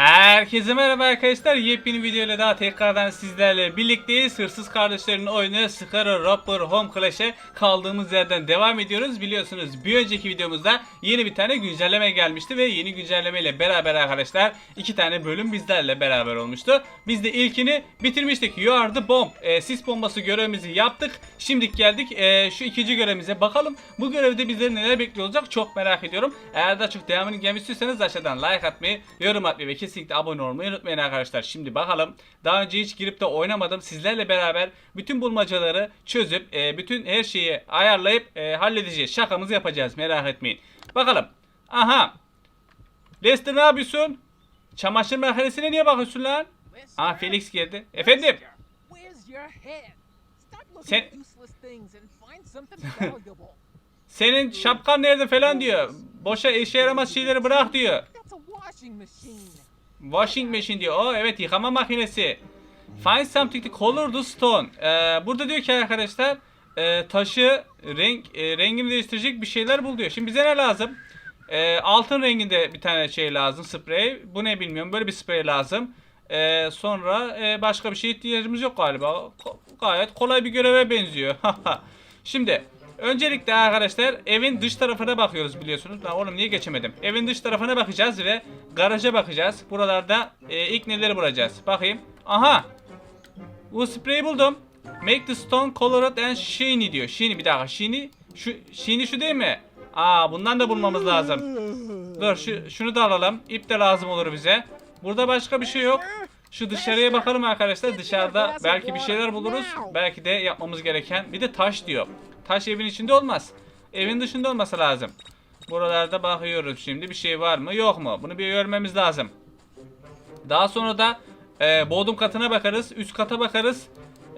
Herkese merhaba arkadaşlar. Yepyeni video ile daha tekrardan sizlerle birlikteyiz. Hırsız kardeşlerin oyunu Scarlet Roper Home Clash'e kaldığımız yerden devam ediyoruz. Biliyorsunuz bir önceki videomuzda yeni bir tane güncelleme gelmişti ve yeni güncelleme ile beraber arkadaşlar iki tane bölüm bizlerle beraber olmuştu. Biz de ilkini bitirmiştik. You are the bomb. E, sis bombası görevimizi yaptık. Şimdi geldik e, şu ikinci görevimize bakalım. Bu görevde bizleri neler bekliyor olacak çok merak ediyorum. Eğer daha çok devamını gelmek aşağıdan like atmayı, yorum atmayı ve kesinlikle abone olmayı unutmayın arkadaşlar. Şimdi bakalım. Daha önce hiç girip de oynamadım. Sizlerle beraber bütün bulmacaları çözüp e, bütün her şeyi ayarlayıp e, halledeceğiz. Şakamızı yapacağız merak etmeyin. Bakalım. Aha. Lester ne yapıyorsun? Çamaşır makinesine niye bakıyorsun lan? Aa Felix geldi. Efendim? Sen-. Senin şapkan nerede falan diyor. Boşa işe yaramaz şeyleri bırak diyor. Washing machine. Diyor. O evet yıkama makinesi. Find something to color the stone. Ee, burada diyor ki arkadaşlar e, taşı renk e, rengini değiştirecek bir şeyler bul diyor. Şimdi bize ne lazım? E, altın renginde bir tane şey lazım sprey. Bu ne bilmiyorum. Böyle bir sprey lazım. E, sonra e, başka bir şeye ihtiyacımız yok galiba. Ko- gayet kolay bir göreve benziyor. Şimdi öncelikle arkadaşlar evin dış tarafına bakıyoruz biliyorsunuz. Lan oğlum niye geçemedim? Evin dış tarafına bakacağız ve garaja bakacağız. Buralarda e, ilk neleri bulacağız? Bakayım. Aha. Bu spreyi buldum. Make the stone colored and shiny diyor. Shiny bir dakika. Shiny. Şu shiny şu değil mi? Aa bundan da bulmamız lazım. Dur şu, şunu da alalım. İp de lazım olur bize. Burada başka bir şey yok. Şu dışarıya bakalım arkadaşlar. Dışarıda belki bir şeyler buluruz. Belki de yapmamız gereken. Bir de taş diyor. Taş evin içinde olmaz. Evin dışında olması lazım. Buralarda bakıyoruz şimdi. Bir şey var mı yok mu? Bunu bir görmemiz lazım. Daha sonra da e, bodrum katına bakarız. Üst kata bakarız.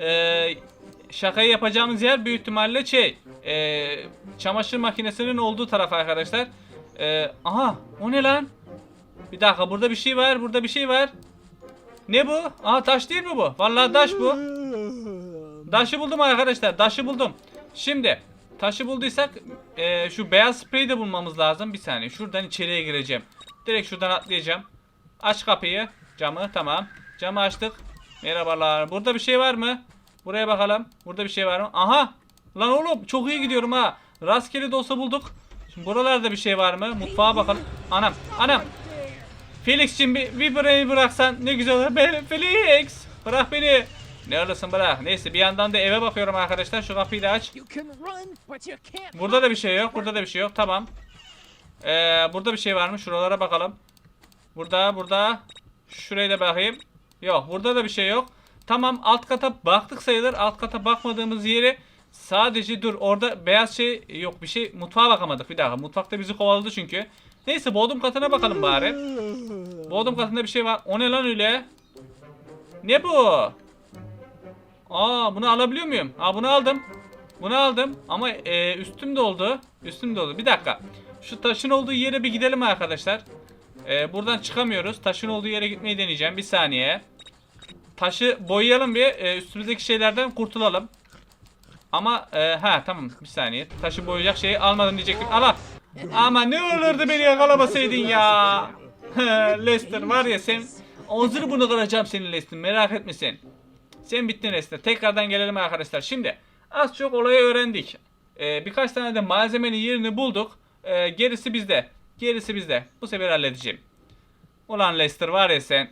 E, şakayı yapacağımız yer büyük ihtimalle şey. E, çamaşır makinesinin olduğu taraf arkadaşlar. E, aha o ne lan? Bir dakika burada bir şey var. Burada bir şey var. Ne bu? Aha taş değil mi bu? Vallahi taş bu. Taşı buldum arkadaşlar. Taşı buldum. Şimdi taşı bulduysak e, şu beyaz spreyi de bulmamız lazım. Bir saniye. Şuradan içeriye gireceğim. Direkt şuradan atlayacağım. Aç kapıyı. Camı tamam. Camı açtık. Merhabalar. Burada bir şey var mı? Buraya bakalım. Burada bir şey var mı? Aha. Lan oğlum çok iyi gidiyorum ha. Rastgele de olsa bulduk. Şimdi buralarda bir şey var mı? Mutfağa bakalım. Anam. Anam. Felix'cim bir, bir burayı bıraksan ne güzel olur. Ben, Felix. Bırak beni. Neredesin bırak. Neyse bir yandan da eve bakıyorum arkadaşlar. Şu kapıyı da aç. Burada da bir şey yok. Burada da bir şey yok. Tamam. Ee, burada bir şey var mı? Şuralara bakalım. Burada, burada. Şuraya da bakayım. Yok, burada da bir şey yok. Tamam, alt kata baktık sayılır. Alt kata bakmadığımız yeri sadece dur orada beyaz şey yok bir şey. Mutfağa bakamadık bir dakika. Mutfakta bizi kovaladı çünkü. Neyse bodrum katına bakalım bari. Bodrum katında bir şey var. O ne lan öyle? Ne bu? Aa bunu alabiliyor muyum? Aa bunu aldım. Bunu aldım ama e, üstüm de oldu. Üstüm de oldu. Bir dakika. Şu taşın olduğu yere bir gidelim arkadaşlar. E, buradan çıkamıyoruz. Taşın olduğu yere gitmeyi deneyeceğim. Bir saniye. Taşı boyayalım bir. e, üstümüzdeki şeylerden kurtulalım. Ama e, ha tamam bir saniye. Taşı boyayacak şeyi almadım diyecektim. Ala. Ama ne olurdu beni yakalamasaydın ya. Lester var ya sen ağzını bunu kıracağım senin Lester merak etme sen. Sen bittin Lester. Tekrardan gelelim arkadaşlar. Şimdi az çok olayı öğrendik. Ee, birkaç tane de malzemenin yerini bulduk. Ee, gerisi bizde. Gerisi bizde. Bu sefer halledeceğim. Ulan Lester var ya sen.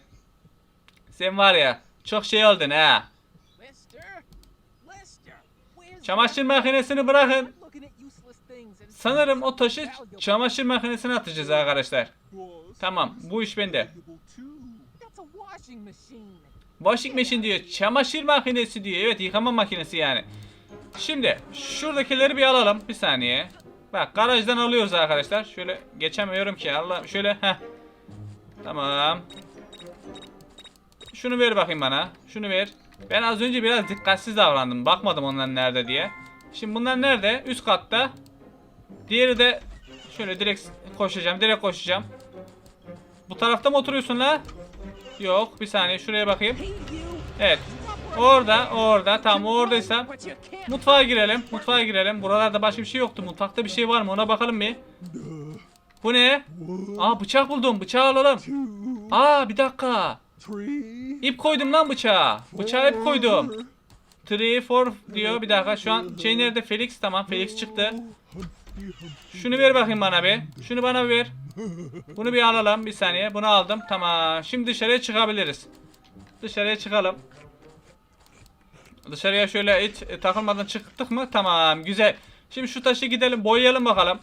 Sen var ya çok şey oldun ha. Çamaşır makinesini bırakın. Sanırım o taşı çamaşır makinesine atacağız arkadaşlar. Tamam bu iş bende. Washing machine diyor. Çamaşır makinesi diyor. Evet yıkama makinesi yani. Şimdi şuradakileri bir alalım. Bir saniye. Bak garajdan alıyoruz arkadaşlar. Şöyle geçemiyorum ki. Allah şöyle heh. Tamam. Şunu ver bakayım bana. Şunu ver. Ben az önce biraz dikkatsiz davrandım. Bakmadım onlar nerede diye. Şimdi bunlar nerede? Üst katta. Diğeri de şöyle direkt koşacağım. Direkt koşacağım. Bu tarafta mı oturuyorsun la? Yok bir saniye şuraya bakayım. Evet. Orada, orada. Tamam o oradaysa. Mutfağa girelim. Mutfağa girelim. Buralarda başka bir şey yoktu. Mutfakta bir şey var mı? Ona bakalım bir. Bu ne? Aa bıçak buldum. Bıçağı alalım. Aa bir dakika. İp koydum lan bıçağa. Bıçağa ip koydum. 3, 4 diyor bir dakika şu an şey nerede Felix tamam Felix çıktı. Şunu ver bakayım bana bir. Şunu bana bir ver. Bunu bir alalım bir saniye. Bunu aldım tamam. Şimdi dışarıya çıkabiliriz. Dışarıya çıkalım. Dışarıya şöyle hiç e, takılmadan çıktık mı? Tamam güzel. Şimdi şu taşı gidelim boyayalım bakalım.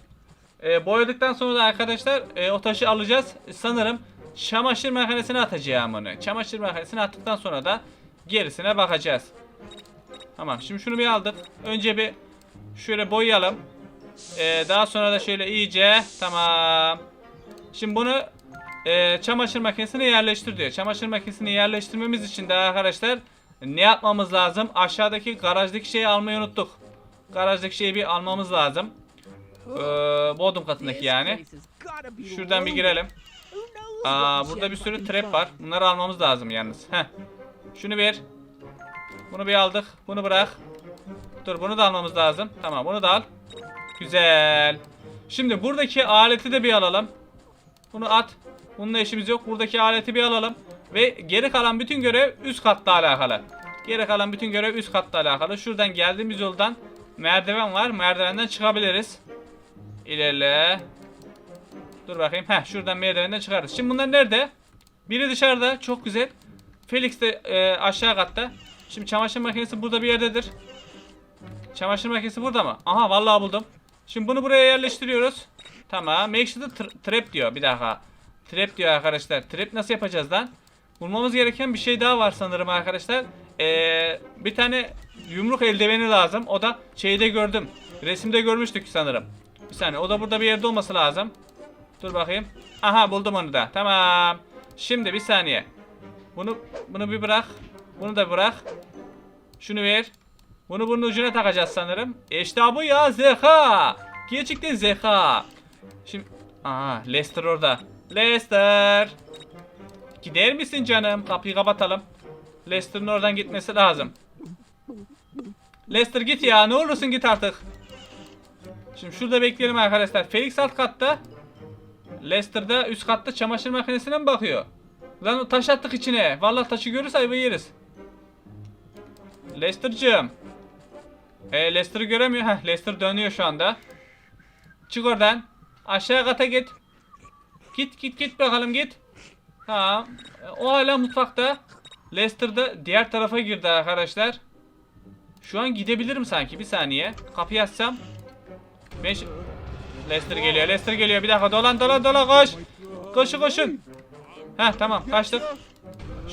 E, boyadıktan sonra da arkadaşlar e, o taşı alacağız. Sanırım çamaşır makinesine atacağım onu. Çamaşır makinesine attıktan sonra da gerisine bakacağız. Tamam şimdi şunu bir aldık. Önce bir şöyle boyayalım. E, daha sonra da şöyle iyice tamam. Şimdi bunu e, çamaşır makinesine yerleştir diyor. Çamaşır makinesini yerleştirmemiz için de arkadaşlar ne yapmamız lazım? Aşağıdaki garajdaki şeyi almayı unuttuk. Garajdaki şeyi bir almamız lazım. Ee, bodrum katındaki yani. Şuradan bir girelim. Aa burada bir sürü trap var. Bunları almamız lazım yalnız. Heh. Şunu ver. Bunu bir aldık. Bunu bırak. Dur bunu da almamız lazım. Tamam bunu da al. Güzel. Şimdi buradaki aleti de bir alalım. Bunu at. Bununla işimiz yok. Buradaki aleti bir alalım. Ve geri kalan bütün görev üst katta alakalı. Geri kalan bütün görev üst katta alakalı. Şuradan geldiğimiz yoldan merdiven var. Merdivenden çıkabiliriz. İlerle. Dur bakayım. Heh şuradan merdivenden çıkarız. Şimdi bunlar nerede? Biri dışarıda. Çok güzel. Felix de e, aşağı katta. Şimdi çamaşır makinesi burada bir yerdedir. Çamaşır makinesi burada mı? Aha vallahi buldum. Şimdi bunu buraya yerleştiriyoruz. Tamam. Make sure tra- trap diyor. Bir dakika. Trap diyor arkadaşlar. Trap nasıl yapacağız lan? Bulmamız gereken bir şey daha var sanırım arkadaşlar. Ee, bir tane yumruk eldiveni lazım. O da şeyde gördüm. Resimde görmüştük sanırım. Bir saniye. O da burada bir yerde olması lazım. Dur bakayım. Aha buldum onu da. Tamam. Şimdi bir saniye. Bunu bunu bir bırak. Bunu da bırak. Şunu ver. Bunu bunun ucuna takacağız sanırım. İşte bu ya zeka. Gerçekten zeka. Şimdi Aha Lester orada. Lester. Gider misin canım? Kapıyı kapatalım. Lester'ın oradan gitmesi lazım. Lester git ya. Ne olursun git artık. Şimdi şurada bekleyelim arkadaşlar. Felix alt katta. Lester üst katta çamaşır makinesine mi bakıyor? Lan o taş attık içine. Vallahi taşı görürse ayvayı yeriz. Lester'cığım. E, Lester'ı göremiyor. Heh, Lester dönüyor şu anda. Çık oradan. Aşağı kata git. Git git git bakalım git. Tamam. O hala mutfakta. Lester diğer tarafa girdi arkadaşlar. Şu an gidebilirim sanki. Bir saniye. Kapıyı açsam. Lester geliyor. Lester geliyor. Bir dakika. Dolan dolan dolan koş. Koşun koşun. Heh tamam kaçtık.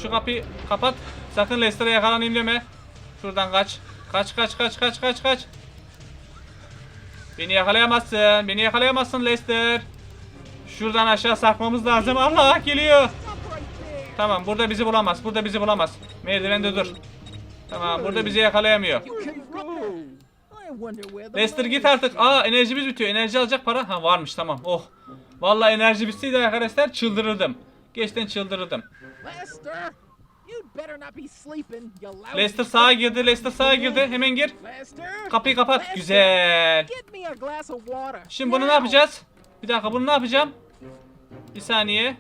Şu kapıyı kapat. Sakın Lester'a yakalanayım deme. Şuradan kaç. Kaç kaç kaç kaç kaç kaç. Beni yakalayamazsın. Beni yakalayamazsın Lester. Şuradan aşağı sarkmamız lazım. Allah geliyor. Tamam burada bizi bulamaz. Burada bizi bulamaz. Merdivende dur. Tamam burada bizi yakalayamıyor. Lester git artık. Aa enerjimiz bitiyor. Enerji alacak para. Ha varmış tamam. Oh. Vallahi enerji bitseydi arkadaşlar çıldırırdım. Geçten çıldırırdım. Lester, Lester sağa girdi. Lester sağa girdi. Hemen gir. Kapıyı kapat. Güzel. Şimdi bunu ne yapacağız? Bir dakika bunu ne yapacağım? Bir saniye.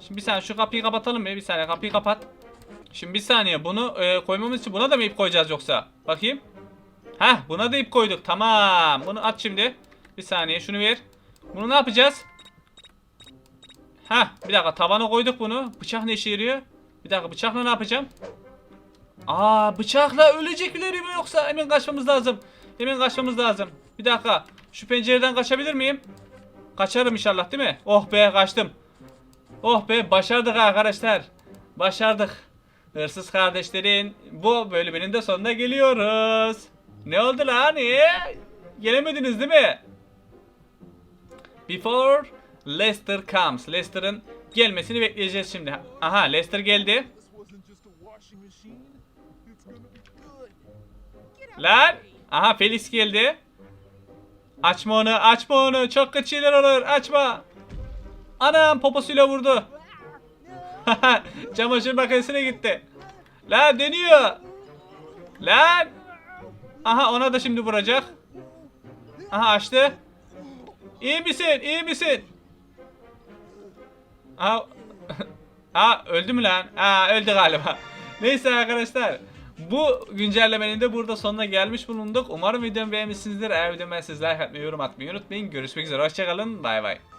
Şimdi bir saniye şu kapıyı kapatalım ya. Bir saniye kapıyı kapat. Şimdi bir saniye bunu e, koymamız için buna da mı ip koyacağız yoksa? Bakayım. Heh buna da ip koyduk. Tamam. Bunu at şimdi. Bir saniye şunu ver. Bunu ne yapacağız? Heh bir dakika tavana koyduk bunu. Bıçak ne işe yarıyor? Bir dakika bıçakla ne yapacağım? Aa bıçakla ölecekler mi yoksa hemen kaçmamız lazım. Hemen kaçmamız lazım. Bir dakika. Şu pencereden kaçabilir miyim? Kaçarım inşallah değil mi? Oh be kaçtım. Oh be başardık arkadaşlar. Başardık. Hırsız kardeşlerin bu bölümünün de sonuna geliyoruz. Ne oldu lan? Niye? Gelemediniz değil mi? Before Lester comes. Lester'ın gelmesini bekleyeceğiz şimdi. Aha Lester geldi. Lan. Aha Felix geldi. Açma onu açma onu. Çok kötü şeyler olur. Açma. Anam poposuyla vurdu. Çamaşır makinesine gitti. Lan dönüyor. Lan. Aha ona da şimdi vuracak. Aha açtı. İyi misin? İyi misin? Aha. Aa öldü mü lan? Aa öldü galiba. Neyse arkadaşlar. Bu güncellemenin de burada sonuna gelmiş bulunduk. Umarım videomu beğenmişsinizdir. Eğer videomu beğendiyseniz like atmayı, yorum atmayı unutmayın. Görüşmek üzere. Hoşçakalın. Bay bay.